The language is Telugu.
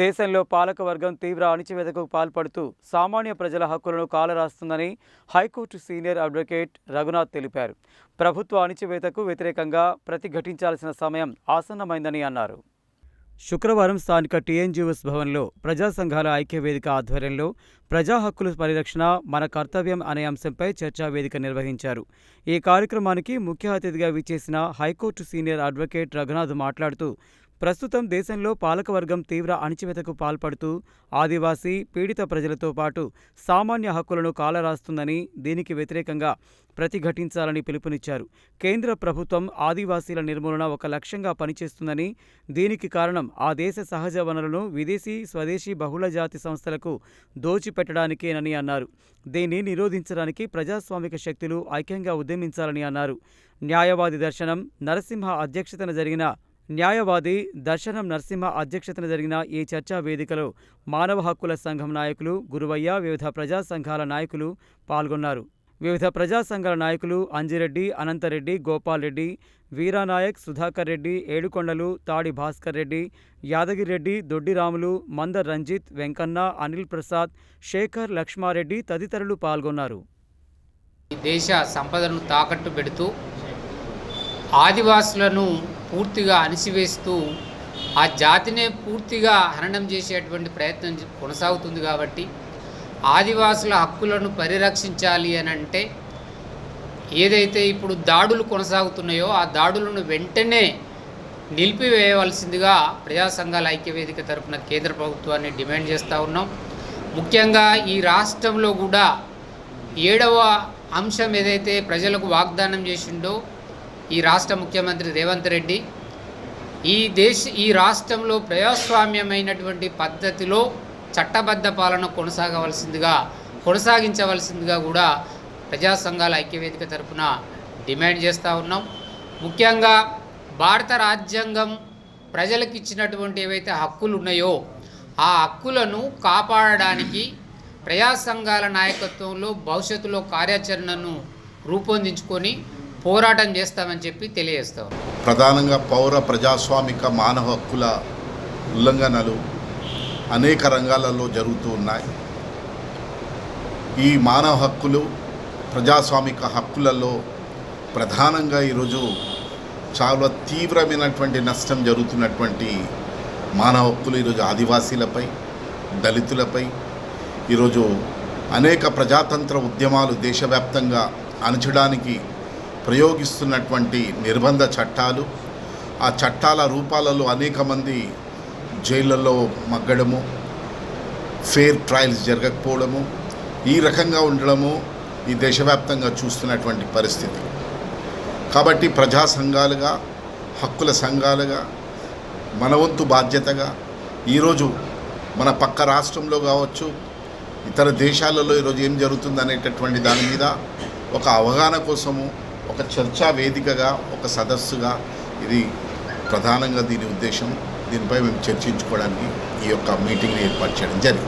దేశంలో పాలకవర్గం తీవ్ర అణిచివేతకు పాల్పడుతూ సామాన్య ప్రజల హక్కులను కాలరాస్తుందని high court senior advocate Raghunath తెలిపారు. ప్రభుత్వ అణిచివేతకు వ్యతిరేకంగా ప్రతిఘటించాల్సిన సమయం ఆసన్నమైందని అన్నారు. శుక్రవారం స్థానిక టీఎన్జీఎస్ భవన్లో ప్రజా సంఘాల ఐక్యవేదిక ఆధ్వర్యంలో ప్రజా హక్కుల పరిరక్షణ మన కర్తవ్యం అనే అంశంపై చర్చా వేదిక నిర్వహించారు. ఈ కార్యక్రమానికి ముఖ్య అతిథిగా విచ్చేసిన హైకోర్టు సీనియర్ అడ్వకేట్ రఘునాథ్ మాట్లాడుతూ ప్రస్తుతం దేశంలో పాలకవర్గం తీవ్ర అణిచివేతకు పాల్పడుతూ ఆదివాసీ పీడిత ప్రజలతో పాటు సామాన్య హక్కులను కాలరాస్తుందని దీనికి వ్యతిరేకంగా ప్రతిఘటించాలని పిలుపునిచ్చారు. కేంద్ర ప్రభుత్వం ఆదివాసీల నిర్మూలన ఒక లక్ష్యంగా పనిచేస్తుందని దీనికి కారణం ఆ దేశ సహజ వనరులను విదేశీ స్వదేశీ బహుళజాతి సంస్థలకు దోచిపెట్టడానికేనని అన్నారు. దీన్ని నిరోధించడానికి ప్రజాస్వామిక శక్తులు ఐక్యంగా ఉద్యమించాలని అన్నారు. న్యాయవాది దర్శనం నరసింహ అధ్యక్షతన జరిగిన న్యాయవాది దర్శనం నరసింహ అధ్యక్షతన జరిగిన ఈ చర్చా వేదికలో మానవ హక్కుల సంఘం నాయకులు గురువయ్య వివిధ ప్రజా సంఘాల నాయకులు పాల్గొన్నారు. వివిధ ప్రజా సంఘాల నాయకులు అంజిరెడ్డి అనంతరెడ్డి గోపాల్ రెడ్డి వీరానాయక్ సుధాకర్ రెడ్డి ఏడుకొండలు తాడి భాస్కర్ రెడ్డి యాదగిరెడ్డి దొడ్డిరాములు మందర్ రంజిత్ వెంకన్న అనిల్ ప్రసాద్ శేఖర్ లక్ష్మారెడ్డి తదితరులు పాల్గొన్నారు. ఈ దేశ సంపదను తాకట్టు పెడుతూ ఆదివాసులను పూర్తిగా అణిసివేస్తూ ఆ జాతినే పూర్తిగా హననం చేసేటువంటి ప్రయత్నం కొనసాగుతుంది కాబట్టి ఆదివాసుల హక్కులను పరిరక్షించాలి అని అంటే ఏదైతే ఇప్పుడు దాడులు కొనసాగుతున్నాయో ఆ దాడులను వెంటనే నిలిపివేయవలసిందిగా ప్రజా సంఘాల ఐక్యవేదిక తరపున కేంద్ర ప్రభుత్వాన్ని డిమాండ్ చేస్తూ ఉన్నాం. ముఖ్యంగా ఈ రాష్ట్రంలో కూడా ఏడవ అంశం ఏదైతే ప్రజలకు వాగ్దానం చేసిండో ఈ రాష్ట్ర ముఖ్యమంత్రి రేవంత్ రెడ్డి ఈ దేశ ఈ రాష్ట్రంలో ప్రజాస్వామ్యమైనటువంటి పద్ధతిలో చట్టబద్ధ పాలన కొనసాగవలసిందిగా కొనసాగించవలసిందిగా కూడా ప్రజా సంఘాల ఐక్యవేదిక తరపున డిమాండ్ చేస్తూ ఉన్నాం. ముఖ్యంగా భారత రాజ్యాంగం ప్రజలకు ఇచ్చినటువంటి ఏవైతే హక్కులు ఉన్నాయో ఆ హక్కులను కాపాడడానికి ప్రజా సంఘాల నాయకత్వంలో భవిష్యత్తులో కార్యాచరణను రూపొందించుకొని పోరాటం చేస్తామని చెప్పి తెలియజేస్తాం. ప్రధానంగా పౌర ప్రజాస్వామిక మానవ హక్కుల ఉల్లంఘనలు అనేక రంగాలలో జరుగుతూ ఉన్నాయి. ఈ మానవ హక్కులు ప్రజాస్వామిక హక్కులలో ప్రధానంగా ఈరోజు చాలా తీవ్రమైనటువంటి నష్టం జరుగుతున్నటువంటి మానవ హక్కులు ఈరోజు ఆదివాసీలపై దళితులపై ఈరోజు అనేక ప్రజాతంత్ర ఉద్యమాలు దేశవ్యాప్తంగా అణచడానికి ప్రయోగిస్తున్నటువంటి నిర్బంధ చట్టాలు ఆ చట్టాల రూపాలలో అనేక మంది జైళ్ళల్లో మగ్గడము ఫేర్ ట్రయల్స్ జరగకపోవడము ఈ రకంగా ఉండడము ఈ దేశవ్యాప్తంగా చూస్తున్నటువంటి పరిస్థితి. కాబట్టి ప్రజా సంఘాలుగా హక్కుల సంఘాలుగా మన వంతు బాధ్యతగా ఈరోజు మన పక్క రాష్ట్రంలో కావచ్చు ఇతర దేశాలలో ఈరోజు ఏం జరుగుతుంది అనేటటువంటి దాని మీద ఒక అవగాహన కోసము ఒక చర్చా వేదికగా ఒక సదస్సుగా ఇది ప్రధానంగా దీని ఉద్దేశం. దీనిపై మేము చర్చించుకోవడానికి ఈ యొక్క మీటింగ్ని ఏర్పాటు చేయడం జరిగింది.